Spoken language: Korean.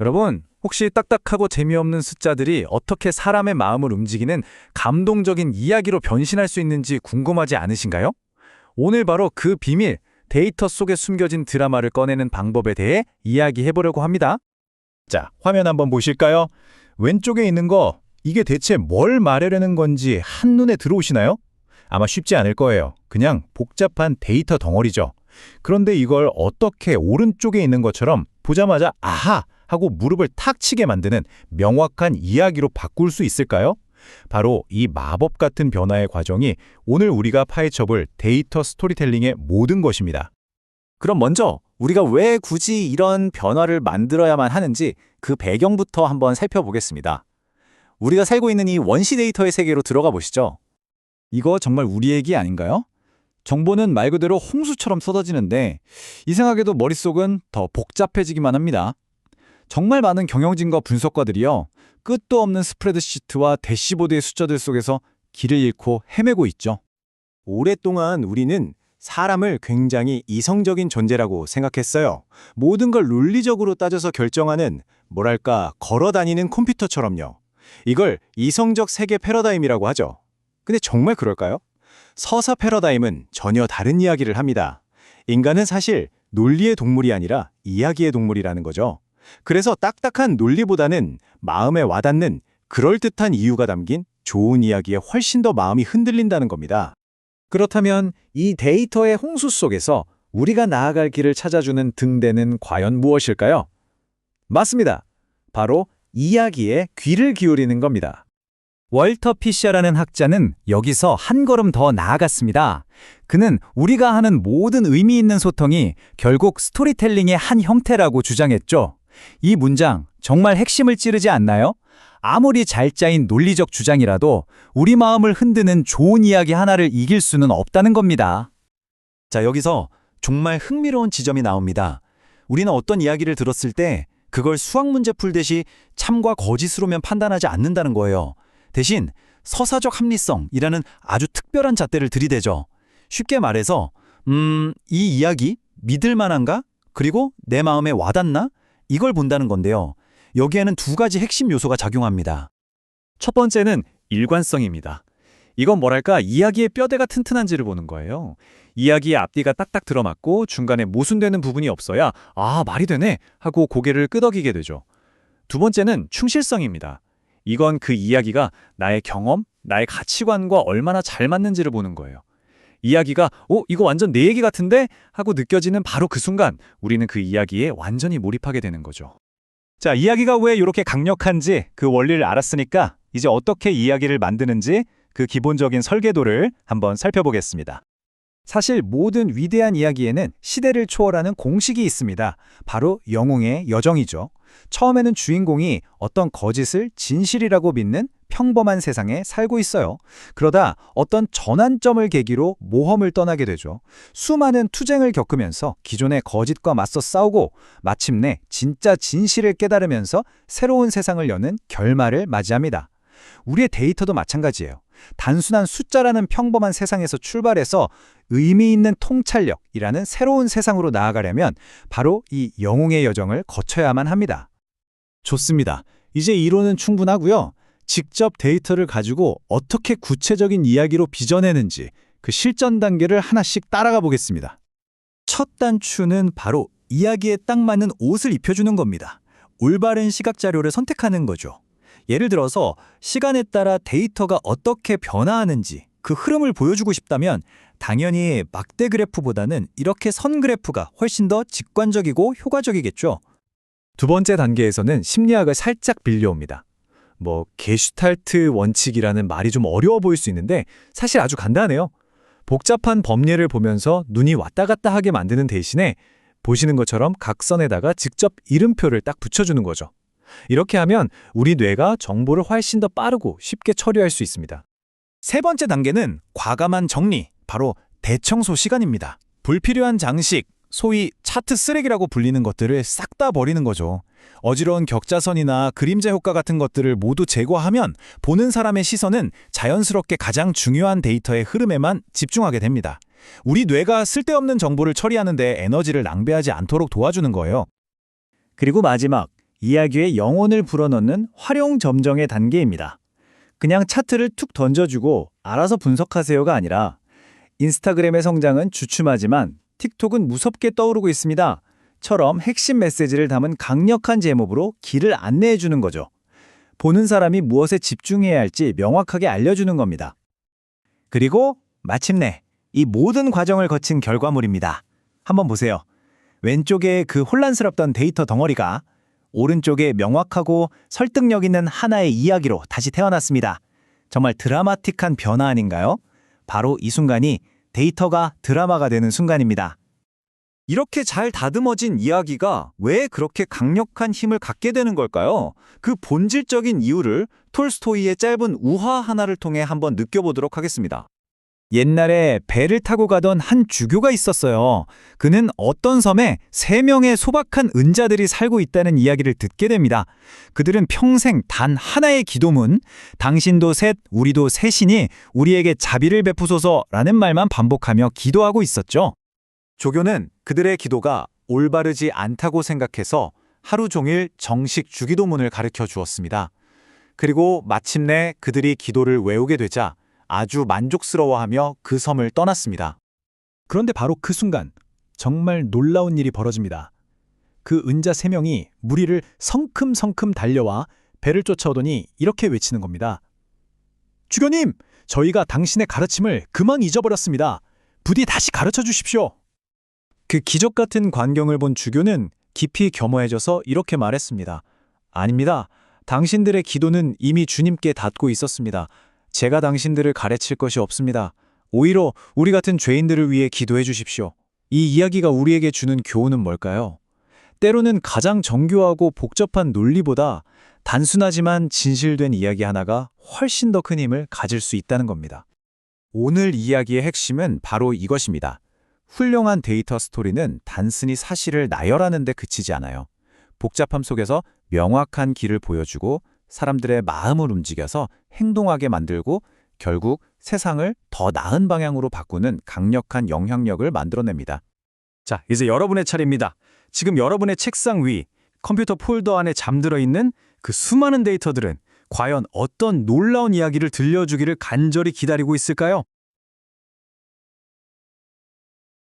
여러분, 혹시 딱딱하고 재미없는 숫자들이 어떻게 사람의 마음을 움직이는 감동적인 이야기로 변신할 수 있는지 궁금하지 않으신가요? 오늘 바로 그 비밀, 데이터 속에 숨겨진 드라마를 꺼내는 방법에 대해 이야기해보려고 합니다. 자, 화면 한번 보실까요? 왼쪽에 있는 거, 이게 대체 뭘 말하려는 건지 한눈에 들어오시나요? 아마 쉽지 않을 거예요. 그냥 복잡한 데이터 덩어리죠. 그런데 이걸 어떻게 오른쪽에 있는 것처럼 보자마자 아하! 하고 무릎을 탁 치게 만드는 명확한 이야기로 바꿀 수 있을까요? 바로 이 마법 같은 변화의 과정이 오늘 우리가 파헤쳐볼 데이터 스토리텔링의 모든 것입니다. 그럼 먼저 우리가 왜 굳이 이런 변화를 만들어야만 하는지 그 배경부터 한번 살펴보겠습니다. 우리가 살고 있는 이 원시 데이터의 세계로 들어가 보시죠. 이거 정말 우리 얘기 아닌가요? 정보는 말 그대로 홍수처럼 쏟아지는데 이상하게도 머릿속은 더 복잡해지기만 합니다. 정말 많은 경영진과 분석가들이요. 끝도 없는 스프레드시트와 대시보드의 숫자들 속에서 길을 잃고 헤매고 있죠. 오랫동안 우리는 사람을 굉장히 이성적인 존재라고 생각했어요. 모든 걸 논리적으로 따져서 결정하는 뭐랄까 걸어 다니는 컴퓨터처럼요. 이걸 이성적 세계 패러다임이라고 하죠. 근데 정말 그럴까요? 서사 패러다임은 전혀 다른 이야기를 합니다. 인간은 사실 논리의 동물이 아니라 이야기의 동물이라는 거죠. 그래서 딱딱한 논리보다는 마음에 와닿는 그럴듯한 이유가 담긴 좋은 이야기에 훨씬 더 마음이 흔들린다는 겁니다. 그렇다면 이 데이터의 홍수 속에서 우리가 나아갈 길을 찾아주는 등대는 과연 무엇일까요? 맞습니다. 바로 이야기에 귀를 기울이는 겁니다. 월터 피셔라는 학자는 여기서 한 걸음 더 나아갔습니다. 그는 우리가 하는 모든 의미 있는 소통이 결국 스토리텔링의 한 형태라고 주장했죠. 이 문장 정말 핵심을 찌르지 않나요? 아무리 잘 짜인 논리적 주장이라도 우리 마음을 흔드는 좋은 이야기 하나를 이길 수는 없다는 겁니다. 자, 여기서 정말 흥미로운 지점이 나옵니다. 우리는 어떤 이야기를 들었을 때 그걸 수학 문제 풀듯이 참과 거짓으로면 판단하지 않는다는 거예요. 대신 서사적 합리성이라는 아주 특별한 잣대를 들이대죠. 쉽게 말해서 음, 이 이야기 믿을 만한가? 그리고 내 마음에 와닿나? 이걸 본다는 건데요. 여기에는 두 가지 핵심 요소가 작용합니다. 첫 번째는 일관성입니다. 이건 뭐랄까 이야기의 뼈대가 튼튼한지를 보는 거예요. 이야기의 앞뒤가 딱딱 들어맞고 중간에 모순되는 부분이 없어야 아 말이 되네 하고 고개를 끄덕이게 되죠. 두 번째는 충실성입니다. 이건 그 이야기가 나의 경험, 나의 가치관과 얼마나 잘 맞는지를 보는 거예요. 이야기가 어 이거 완전 내 얘기 같은데 하고 느껴지는 바로 그 순간 우리는 그 이야기에 완전히 몰입하게 되는 거죠. 자, 이야기가 왜 이렇게 강력한지 그 원리를 알았으니까 이제 어떻게 이야기를 만드는지 그 기본적인 설계도를 한번 살펴보겠습니다. 사실 모든 위대한 이야기에는 시대를 초월하는 공식이 있습니다. 바로 영웅의 여정이죠. 처음에는 주인공이 어떤 거짓을 진실이라고 믿는 평범한 세상에 살고 있어요. 그러다 어떤 전환점을 계기로 모험을 떠나게 되죠. 수많은 투쟁을 겪으면서 기존의 거짓과 맞서 싸우고 마침내 진짜 진실을 깨달으면서 새로운 세상을 여는 결말을 맞이합니다. 우리의 데이터도 마찬가지예요. 단순한 숫자라는 평범한 세상에서 출발해서 의미 있는 통찰력이라는 새로운 세상으로 나아가려면 바로 이 영웅의 여정을 거쳐야만 합니다. 좋습니다. 이제 이론은 충분하고요. 직접 데이터를 가지고 어떻게 구체적인 이야기로 빚어내는지 그 실전 단계를 하나씩 따라가 보겠습니다. 첫 단추는 바로 이야기에 딱 맞는 옷을 입혀주는 겁니다. 올바른 시각 자료를 선택하는 거죠. 예를 들어서 시간에 따라 데이터가 어떻게 변화하는지 그 흐름을 보여주고 싶다면 당연히 막대 그래프보다는 이렇게 선 그래프가 훨씬 더 직관적이고 효과적이겠죠. 두 번째 단계에서는 심리학을 살짝 빌려옵니다. 뭐 게슈탈트 원칙이라는 말이 좀 어려워 보일 수 있는데 사실 아주 간단해요. 복잡한 법례를 보면서 눈이 왔다 갔다 하게 만드는 대신에 보시는 것처럼 각선에다가 직접 이름표를 딱 붙여주는 거죠. 이렇게 하면 우리 뇌가 정보를 훨씬 더 빠르고 쉽게 처리할 수 있습니다. 세 번째 단계는 과감한 정리, 바로 대청소 시간입니다. 불필요한 장식, 소위 차트 쓰레기라고 불리는 것들을 싹 다 버리는 거죠. 어지러운 격자선이나 그림자 효과 같은 것들을 모두 제거하면 보는 사람의 시선은 자연스럽게 가장 중요한 데이터의 흐름에만 집중하게 됩니다. 우리 뇌가 쓸데없는 정보를 처리하는 데 에너지를 낭비하지 않도록 도와주는 거예요. 그리고 마지막, 이야기에 영혼을 불어넣는 활용 점정의 단계입니다. 그냥 차트를 툭 던져주고 알아서 분석하세요가 아니라 인스타그램의 성장은 주춤하지만 틱톡은 무섭게 떠오르고 있습니다. 처럼 핵심 메시지를 담은 강력한 제목으로 길을 안내해 주는 거죠. 보는 사람이 무엇에 집중해야 할지 명확하게 알려주는 겁니다. 그리고 마침내 이 모든 과정을 거친 결과물입니다. 한번 보세요. 왼쪽에 그 혼란스럽던 데이터 덩어리가 오른쪽에 명확하고 설득력 있는 하나의 이야기로 다시 태어났습니다. 정말 드라마틱한 변화 아닌가요? 바로 이 순간이 데이터가 드라마가 되는 순간입니다. 이렇게 잘 다듬어진 이야기가 왜 그렇게 강력한 힘을 갖게 되는 걸까요? 그 본질적인 이유를 톨스토이의 짧은 우화 하나를 통해 한번 느껴보도록 하겠습니다. 옛날에 배를 타고 가던 한 주교가 있었어요. 그는 어떤 섬에 세 명의 소박한 은자들이 살고 있다는 이야기를 듣게 됩니다. 그들은 평생 단 하나의 기도문, 당신도 셋, 우리도 셋이니 우리에게 자비를 베푸소서라는 말만 반복하며 기도하고 있었죠. 조교는 그들의 기도가 올바르지 않다고 생각해서 하루 종일 정식 주기도문을 가르쳐 주었습니다. 그리고 마침내 그들이 기도를 외우게 되자 아주 만족스러워하며 그 섬을 떠났습니다. 그런데 바로 그 순간 정말 놀라운 일이 벌어집니다. 그 은자 세 명이 무리를 성큼성큼 달려와 배를 쫓아오더니 이렇게 외치는 겁니다. 주교님, 저희가 당신의 가르침을 그만 잊어버렸습니다. 부디 다시 가르쳐 주십시오. 그 기적 같은 광경을 본 주교는 깊이 겸허해져서 이렇게 말했습니다. 아닙니다. 당신들의 기도는 이미 주님께 닿고 있었습니다. 제가 당신들을 가르칠 것이 없습니다. 오히려 우리 같은 죄인들을 위해 기도해 주십시오. 이 이야기가 우리에게 주는 교훈은 뭘까요? 때로는 가장 정교하고 복잡한 논리보다 단순하지만 진실된 이야기 하나가 훨씬 더 큰 힘을 가질 수 있다는 겁니다. 오늘 이야기의 핵심은 바로 이것입니다. 훌륭한 데이터 스토리는 단순히 사실을 나열하는 데 그치지 않아요. 복잡함 속에서 명확한 길을 보여주고 사람들의 마음을 움직여서 행동하게 만들고 결국 세상을 더 나은 방향으로 바꾸는 강력한 영향력을 만들어냅니다. 자, 이제 여러분의 차례입니다. 지금 여러분의 책상 위 컴퓨터 폴더 안에 잠들어 있는 그 수많은 데이터들은 과연 어떤 놀라운 이야기를 들려주기를 간절히 기다리고 있을까요?